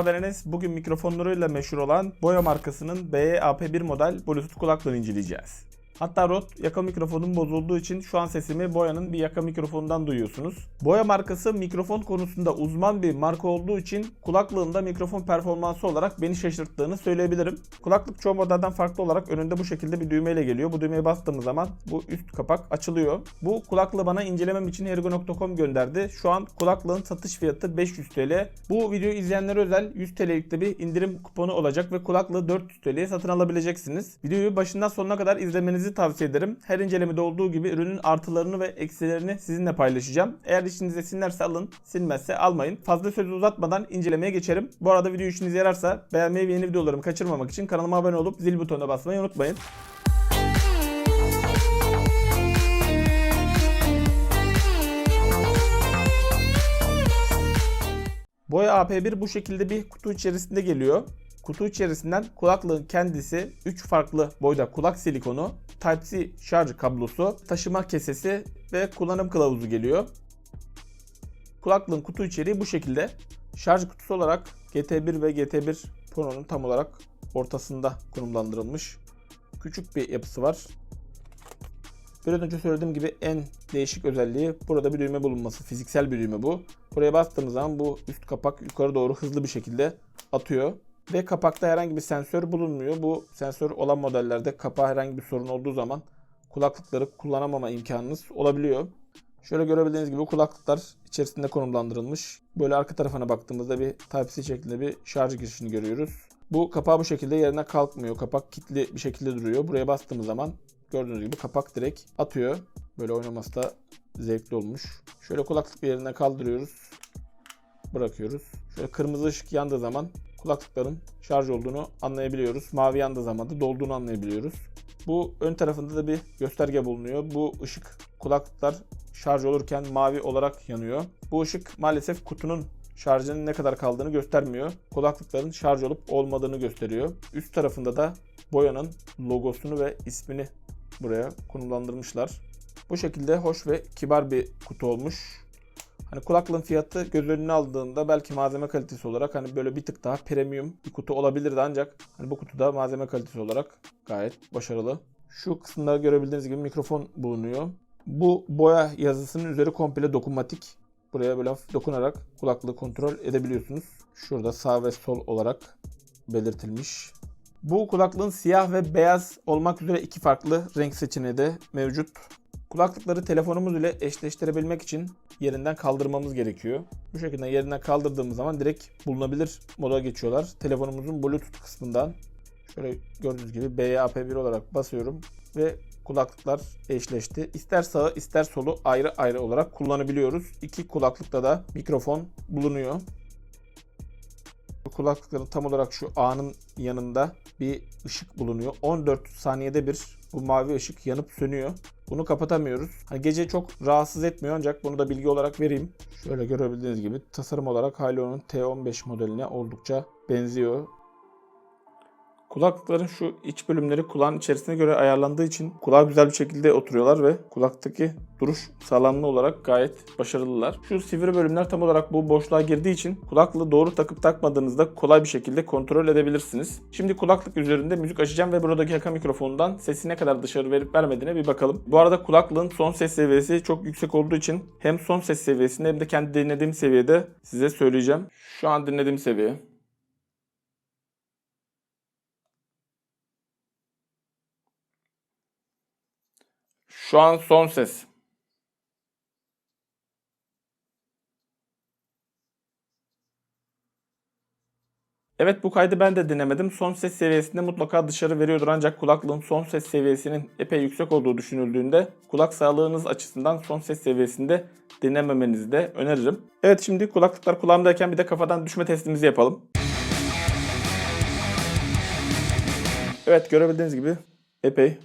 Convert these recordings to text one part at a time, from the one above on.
Merhaba ben Enes. Bugün mikrofonlarıyla meşhur olan Boya markasının BE-AP1 model Bluetooth kulaklığını inceleyeceğiz. Hatta Rode yaka mikrofonum bozulduğu için şu an sesimi Boya'nın bir yaka mikrofonundan duyuyorsunuz. Boya markası mikrofon konusunda uzman bir marka olduğu için kulaklığında mikrofon performansı olarak beni şaşırttığını söyleyebilirim. Kulaklık çoğu modelden farklı olarak önünde bu şekilde bir düğmeyle geliyor. Bu düğmeye bastığımız zaman bu üst kapak açılıyor. Bu kulaklığı bana incelemem için Ergo.com gönderdi. Şu an kulaklığın satış fiyatı 500 TL. Bu videoyu izleyenlere özel 100 TL'lik de bir indirim kuponu olacak ve kulaklığı 400 TL'ye satın alabileceksiniz. Videoyu başından sonuna kadar izlemenizi tavsiye ederim. Her incelemede olduğu gibi ürünün artılarını ve eksilerini sizinle paylaşacağım. Eğer işinize sinirlerse alın, sinmezse almayın. Fazla sözü uzatmadan incelemeye geçerim. Bu arada video işinize yararsa beğenmeyi ve yeni videolarımı kaçırmamak için kanalıma abone olup zil butonuna basmayı unutmayın. Boya AP1 bu şekilde bir kutu içerisinde geliyor. Kutu içerisinden kulaklığın kendisi 3 farklı boyda kulak silikonu, Type-C şarj kablosu, taşıma kesesi ve kullanım kılavuzu geliyor. Kulaklığın kutu içeriği bu şekilde. Şarj kutusu olarak GT1 ve GT1 Pro'nun tam olarak ortasında konumlandırılmış. Küçük bir yapısı var. Biraz önce söylediğim gibi en değişik özelliği burada bir düğme bulunması. Fiziksel bir düğme bu. Buraya bastığımız zaman bu üst kapak yukarı doğru hızlı bir şekilde atıyor. Ve kapakta herhangi bir sensör bulunmuyor. Bu sensör olan modellerde kapağa herhangi bir sorun olduğu zaman kulaklıkları kullanamama imkanınız olabiliyor. Şöyle görebildiğiniz gibi kulaklıklar içerisinde konumlandırılmış. Böyle arka tarafına baktığımızda bir Type-C şeklinde bir şarj girişini görüyoruz. Bu kapağı bu şekilde yerine kalkmıyor. Kapak kilitli bir şekilde duruyor. Buraya bastığımız zaman gördüğünüz gibi kapak direkt atıyor. Böyle oynaması da zevkli olmuş. Şöyle kulaklık yerine kaldırıyoruz. Bırakıyoruz. Şöyle kırmızı ışık yandığı zaman kulaklıkların şarj olduğunu anlayabiliyoruz. Mavi yandığı zaman da dolduğunu anlayabiliyoruz. Bu ön tarafında da bir gösterge bulunuyor. Bu ışık kulaklıklar şarj olurken mavi olarak yanıyor. Bu ışık maalesef kutunun şarjının ne kadar kaldığını göstermiyor. Kulaklıkların şarj olup olmadığını gösteriyor. Üst tarafında da Boya'nın logosunu ve ismini buraya konumlandırmışlar. Bu şekilde hoş ve kibar bir kutu olmuş. Hani kulaklığın fiyatı göz önüne aldığında belki malzeme kalitesi olarak hani böyle bir tık daha premium bir kutu olabilirdi ancak hani bu kutuda malzeme kalitesi olarak gayet başarılı. Şu kısımda görebildiğiniz gibi mikrofon bulunuyor. Bu boya yazısının üzeri komple dokunmatik. Buraya böyle dokunarak kulaklığı kontrol edebiliyorsunuz. Şurada sağ ve sol olarak belirtilmiş. Bu kulaklığın siyah ve beyaz olmak üzere iki farklı renk seçeneği de mevcut. Kulaklıkları telefonumuz ile eşleştirebilmek için yerinden kaldırmamız gerekiyor. Bu şekilde yerinden kaldırdığımız zaman direkt bulunabilir moda geçiyorlar. Telefonumuzun Bluetooth kısmından şöyle gördüğünüz gibi BAP1 olarak basıyorum ve kulaklıklar eşleşti. İster sağı ister solu ayrı ayrı olarak kullanabiliyoruz. İki kulaklıkta da mikrofon bulunuyor. Bu kulaklıkların tam olarak şu A'nın yanında bir ışık bulunuyor. 14 saniyede bir bu mavi ışık yanıp sönüyor. Bunu kapatamıyoruz. Hani gece çok rahatsız etmiyor ancak bunu da bilgi olarak vereyim. Şöyle görebildiğiniz gibi tasarım olarak Halo'nun T15 modeline oldukça benziyor. Kulaklıkların şu iç bölümleri kulağın içerisine göre ayarlandığı için kulağa güzel bir şekilde oturuyorlar ve kulaktaki duruş sağlamlığı olarak gayet başarılılar. Şu sivri bölümler tam olarak bu boşluğa girdiği için kulaklığı doğru takıp takmadığınızda kolay bir şekilde kontrol edebilirsiniz. Şimdi kulaklık üzerinde müzik açacağım ve buradaki yaka mikrofonundan sesi ne kadar dışarı verip vermediğine bir bakalım. Bu arada kulaklığın son ses seviyesi çok yüksek olduğu için hem son ses seviyesinde hem de kendi dinlediğim seviyede size söyleyeceğim. Şu an dinlediğim seviye. Şu an son ses. Evet bu kaydı ben de dinlemedim. Son ses seviyesinde mutlaka dışarı veriyordur ancak kulaklığın son ses seviyesinin epey yüksek olduğu düşünüldüğünde kulak sağlığınız açısından son ses seviyesinde dinlememenizi de öneririm. Evet şimdi kulaklıklar kulağımdayken bir de kafadan düşme testimizi yapalım. Evet görebildiğiniz gibi epey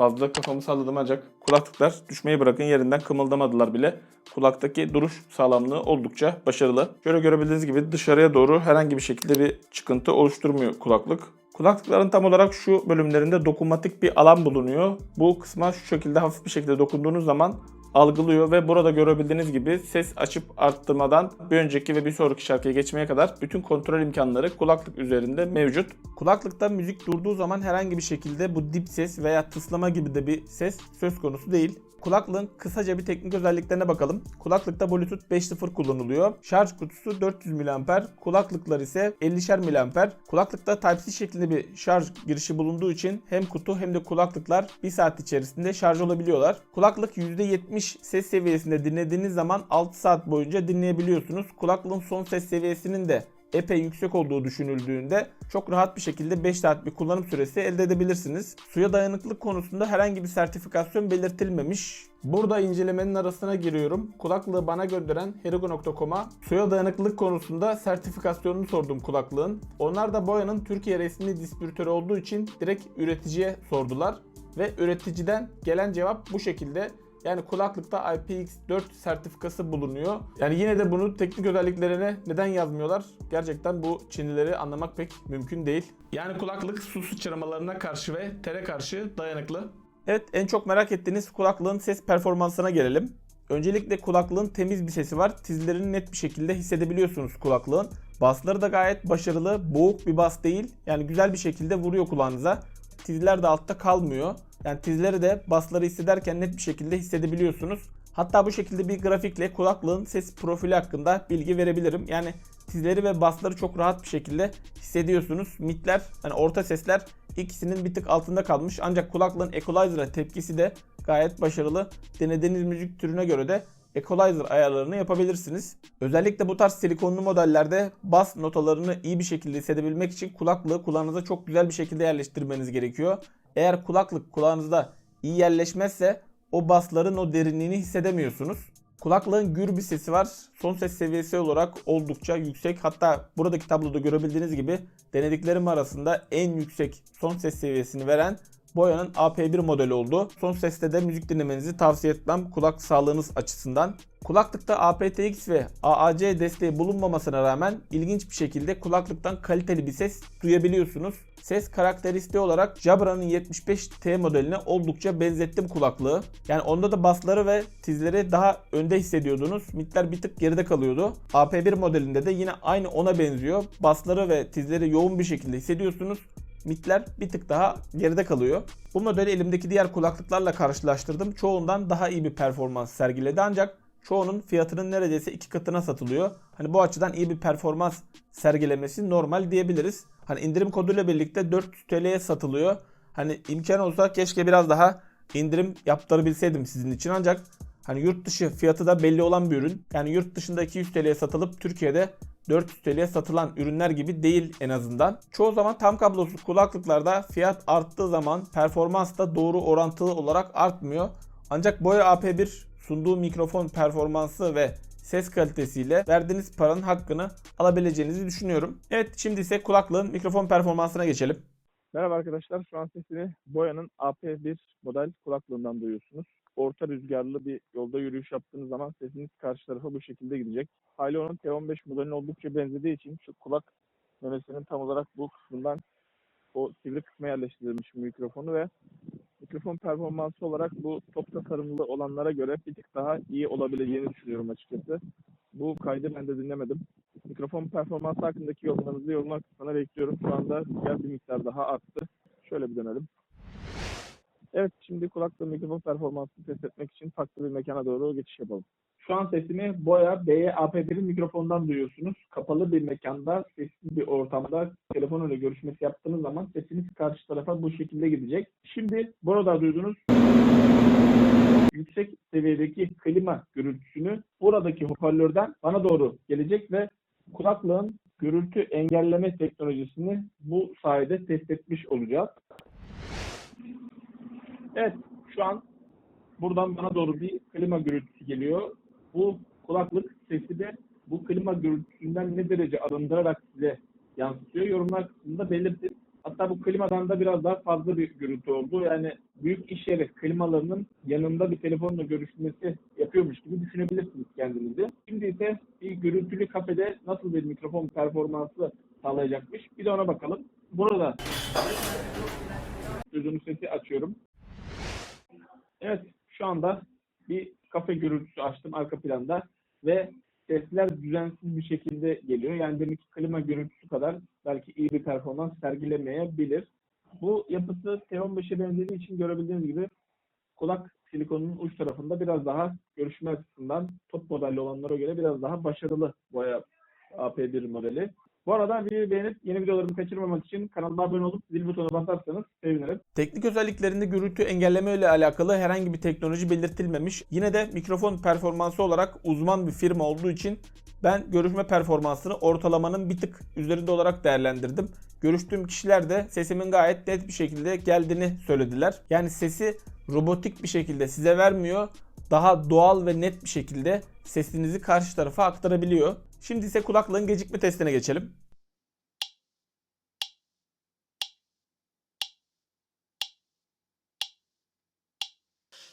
fazla kafamı salladım ancak kulaklıklar düşmeyi bırakın yerinden kımıldamadılar bile. Kulaktaki duruş sağlamlığı oldukça başarılı. Şöyle görebildiğiniz gibi dışarıya doğru herhangi bir şekilde bir çıkıntı oluşturmuyor kulaklık. Kulaklıkların tam olarak şu bölümlerinde dokunmatik bir alan bulunuyor. Bu kısma şu şekilde hafif bir şekilde dokunduğunuz zaman algılıyor ve burada görebildiğiniz gibi ses açıp arttırmadan bir önceki ve bir sonraki şarkıya geçmeye kadar bütün kontrol imkanları kulaklık üzerinde mevcut. Kulaklıkta müzik durduğu zaman herhangi bir şekilde bu dip ses veya tıslama gibi de bir ses söz konusu değil. Kulaklığın kısaca bir teknik özelliklerine bakalım. Kulaklıkta Bluetooth 5.0 kullanılıyor. Şarj kutusu 400 mAh, kulaklıklar ise 50'şer mAh. Kulaklıkta Type-C şeklinde bir şarj girişi bulunduğu için hem kutu hem de kulaklıklar 1 saat içerisinde şarj olabiliyorlar. Kulaklık %70 ses seviyesinde dinlediğiniz zaman 6 saat boyunca dinleyebiliyorsunuz. Kulaklığın son ses seviyesinin de epey yüksek olduğu düşünüldüğünde çok rahat bir şekilde 5 saat bir kullanım süresi elde edebilirsiniz. Suya dayanıklılık konusunda herhangi bir sertifikasyon belirtilmemiş. Burada incelemenin arasına giriyorum. Kulaklığı bana gönderen herigo.com'a suya dayanıklılık konusunda sertifikasyonunu sordum kulaklığın. Onlar da Boya'nın Türkiye resmi distribütörü olduğu için direkt üreticiye sordular. Ve üreticiden gelen cevap bu şekilde. Yani kulaklıkta IPX4 sertifikası bulunuyor. Yani yine de bunu teknik özelliklerine neden yazmıyorlar? Gerçekten bu Çinlileri anlamak pek mümkün değil. Yani kulaklık su sıçramalarına karşı ve tere karşı dayanıklı. Evet en çok merak ettiğiniz kulaklığın ses performansına gelelim. Öncelikle kulaklığın temiz bir sesi var. Tizlerini net bir şekilde hissedebiliyorsunuz kulaklığın. Basları da gayet başarılı. Boğuk bir bas değil. Yani güzel bir şekilde vuruyor kulağınıza. Tizler de altta kalmıyor. Yani tizleri de basları hissederken net bir şekilde hissedebiliyorsunuz. Hatta bu şekilde bir grafikle kulaklığın ses profili hakkında bilgi verebilirim. Yani tizleri ve basları çok rahat bir şekilde hissediyorsunuz. Midler, hani orta sesler ikisinin bir tık altında kalmış. Ancak kulaklığın equalizer'a tepkisi de gayet başarılı. Denediğiniz müzik türüne göre de equalizer ayarlarını yapabilirsiniz. Özellikle bu tarz silikonlu modellerde bas notalarını iyi bir şekilde hissedebilmek için kulaklığı kulağınıza çok güzel bir şekilde yerleştirmeniz gerekiyor. Eğer kulaklık kulağınızda iyi yerleşmezse o basların o derinliğini hissedemiyorsunuz. Kulaklığın gür bir sesi var. Son ses seviyesi olarak oldukça yüksek. Hatta buradaki tabloda görebildiğiniz gibi denediklerim arasında en yüksek son ses seviyesini veren Boya'nın AP1 modeli oldu. Son seste de müzik dinlemenizi tavsiye etmem kulak sağlığınız açısından. Kulaklıkta aptX ve AAC desteği bulunmamasına rağmen ilginç bir şekilde kulaklıktan kaliteli bir ses duyabiliyorsunuz. Ses karakteristiği olarak Jabra'nın 75T modeline oldukça benzettim kulaklığı. Yani onda da basları ve tizleri daha önde hissediyordunuz. Midler bir tık geride kalıyordu. AP1 modelinde de yine aynı ona benziyor. Basları ve tizleri yoğun bir şekilde hissediyorsunuz. Midler bir tık daha geride kalıyor. Bu modeli elimdeki diğer kulaklıklarla karşılaştırdım. Çoğundan daha iyi bir performans sergiledi ancak çoğunun fiyatının neredeyse iki katına satılıyor. Hani bu açıdan iyi bir performans sergilemesi normal diyebiliriz. Hani indirim koduyla birlikte 400 TL'ye satılıyor. Hani imkan olsa keşke biraz daha indirim yaptırabilseydim sizin için ancak hani yurt dışı fiyatı da belli olan bir ürün. Yani yurt dışında 200 TL'ye satılıp Türkiye'de 400 TL'ye satılan ürünler gibi değil en azından. Çoğu zaman tam kablosuz kulaklıklarda fiyat arttığı zaman performans da doğru orantılı olarak artmıyor. Ancak Boya AP1 sunduğu mikrofon performansı ve ses kalitesiyle verdiğiniz paranın hakkını alabileceğinizi düşünüyorum. Evet şimdi ise kulaklığın mikrofon performansına geçelim. Merhaba arkadaşlar. Şu an sesini Boya'nın AP1 model kulaklığından duyuyorsunuz. Orta rüzgarlı bir yolda yürüyüş yaptığınız zaman sesiniz karşı tarafa bu şekilde gidecek. Halo'nun T15 modeline oldukça benzediği için şu kulak memesinin tam olarak bu kısmından o sivri kısma yerleştirilmiş mikrofonu ve mikrofon performansı olarak bu top tasarımlı olanlara göre bir tık daha iyi olabileceğini düşünüyorum açıkçası. Bu kaydı ben de dinlemedim. Mikrofon performansı hakkındaki yorumlarınızı yorumlar kısmına bekliyorum. Şu anda rüzgar bir miktar daha arttı. Şöyle bir dönelim. Evet şimdi kulaklığı mikrofon performansını test etmek için farklı bir mekana doğru geçiş yapalım. Şu an sesimi Boya BE AP1'in mikrofondan duyuyorsunuz. Kapalı bir mekanda, sessiz bir ortamda telefon ile görüşmesi yaptığınız zaman sesiniz karşı tarafa bu şekilde gidecek. Şimdi burada duyduğunuz yüksek seviyedeki klima gürültüsünü buradaki hoparlörden bana doğru gelecek ve kulaklığın gürültü engelleme teknolojisini bu sayede test etmiş olacağız. Evet, şu an buradan bana doğru bir klima gürültüsü geliyor. Bu kulaklık sesi de bu klima gürültüsünden ne derece arındırarak size yansıtıyor. Yorumlar kısmında belirtin. Hatta bu klimadan da biraz daha fazla bir gürültü oldu. Yani büyük iş yeri klimalarının yanında bir telefonla görüşmesi yapıyormuş gibi düşünebilirsiniz kendinizi. Şimdi ise bir gürültülü kafede nasıl bir mikrofon performansı sağlayacakmış. Bir de ona bakalım. Burada sözünü sesi açıyorum. Evet, şu anda bir kafe gürültüsü açtım arka planda ve sesler düzensiz bir şekilde geliyor. Yani demek ki klima gürültüsü kadar belki iyi bir performans sergilemeyebilir. Bu yapısı T15'e benzediği için görebildiğiniz gibi kulak silikonunun uç tarafında biraz daha görüşme açısından top modelli olanlara göre biraz daha başarılı boya AP1 modeli. Bu arada videoyu beğenip yeni videolarımı kaçırmamak için kanalıma abone olup zil butonuna basarsanız sevinirim. Teknik özelliklerinde gürültü engelleme ile alakalı herhangi bir teknoloji belirtilmemiş. Yine de mikrofon performansı olarak uzman bir firma olduğu için ben görüşme performansını ortalamanın bir tık üzerinde olarak değerlendirdim. Görüştüğüm kişiler de sesimin gayet net bir şekilde geldiğini söylediler. Yani sesi robotik bir şekilde size vermiyor. Daha doğal ve net bir şekilde sesinizi karşı tarafa aktarabiliyor. Şimdi ise kulaklığın gecikme testine geçelim.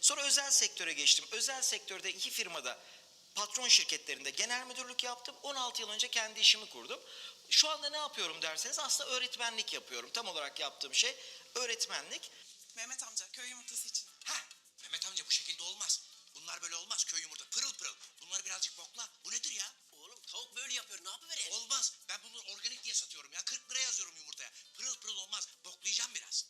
Sonra özel sektöre geçtim. Özel sektörde iki firmada patron şirketlerinde genel müdürlük yaptım. 16 yıl önce kendi işimi kurdum. Şu anda ne yapıyorum derseniz aslında öğretmenlik yapıyorum. Tam olarak yaptığım şey öğretmenlik. Mehmet amca köy yumurtası için. Ha, Mehmet amca bu şekilde olmaz. Bunlar böyle olmaz köy yumurta pırıl pırıl. Bunları birazcık bokla. Bu nedir ya? Tavuk böyle yapıyor ne yapıvereyim? Olmaz. Ben bunu organik diye satıyorum ya. 40 lira yazıyorum yumurtaya. Pırıl pırıl olmaz. Boklayacağım biraz.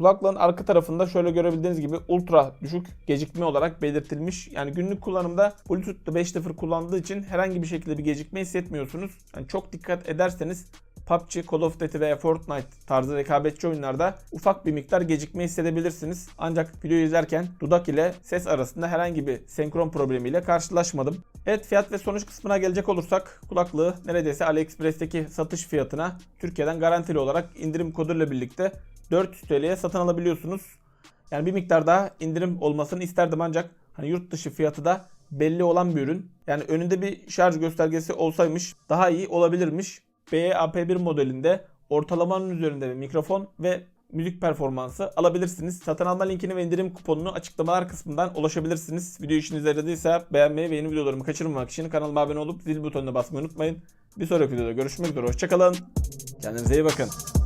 Kulaklığın arka tarafında şöyle görebildiğiniz gibi ultra düşük gecikme olarak belirtilmiş. Yani günlük kullanımda Bluetooth'ta 5.0 kullandığı için herhangi bir şekilde bir gecikme hissetmiyorsunuz. Yani çok dikkat ederseniz PUBG, Call of Duty veya Fortnite tarzı rekabetçi oyunlarda ufak bir miktar gecikme hissedebilirsiniz. Ancak videoyu izlerken dudak ile ses arasında herhangi bir senkron problemiyle karşılaşmadım. Evet fiyat ve sonuç kısmına gelecek olursak kulaklığı neredeyse AliExpress'teki satış fiyatına Türkiye'den garantili olarak indirim koduyla birlikte 400 TL'ye satın alabiliyorsunuz. Yani bir miktar daha indirim olmasını isterdim ancak hani yurt dışı fiyatı da belli olan bir ürün. Yani önünde bir şarj göstergesi olsaymış daha iyi olabilirmiş. BAP1 modelinde ortalamanın üzerinde bir mikrofon ve müzik performansı alabilirsiniz. Satın alma linkini ve indirim kuponunu açıklamalar kısmından ulaşabilirsiniz. Video işinize yaradıysa beğenmeyi ve yeni videolarımı kaçırmamak için kanalıma abone olup zil butonuna basmayı unutmayın. Bir sonraki videoda görüşmek üzere. Hoşçakalın. Kendinize iyi bakın.